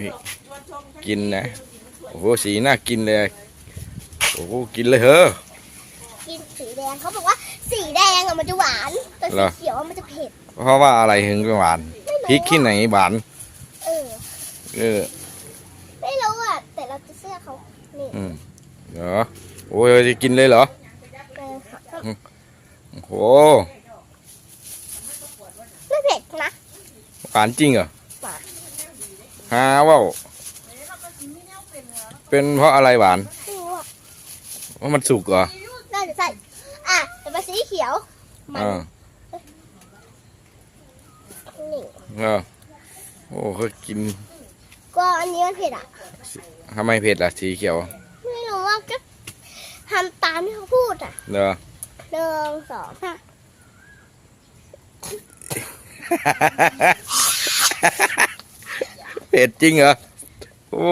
นี่กินนะ โอ้โหสีน่ากินเลย โอ้โหกินเลยเหรอกินสีแดงเขาบอกว่าสีแดงอะมันจะหวานแต่เหรสีอเขียวอะมันจะเผ็ด เพราะว่าอะไรถึงหวานไม่รู้พริกที่ไหนหวานเออ เออไม่รู้อะแต่เราจะเสื้อเขานี่อืมเหรอโอ้ยจะกินเลยเหรอเออค่ะโอ้โหไม่เผ็ดนะหวานจริงเหรอ หวานฮาว่าวเป็นเพราะอะไรหวานไม่รู้อะเพราะมันสุกเหรอน่าจะใช่อะแต่เป็นสีเขียวมันอ่านี่เออโอ้เขากินก็อันนี้มันเผ็ดอะ ทำไมเผ็ดล่ะสีเขียวไม่รู้ว่าก็ทำตามที่เขาพูดอะเหรอหนึ่งสองสาม เผ็ดจริงเหรอ โอ้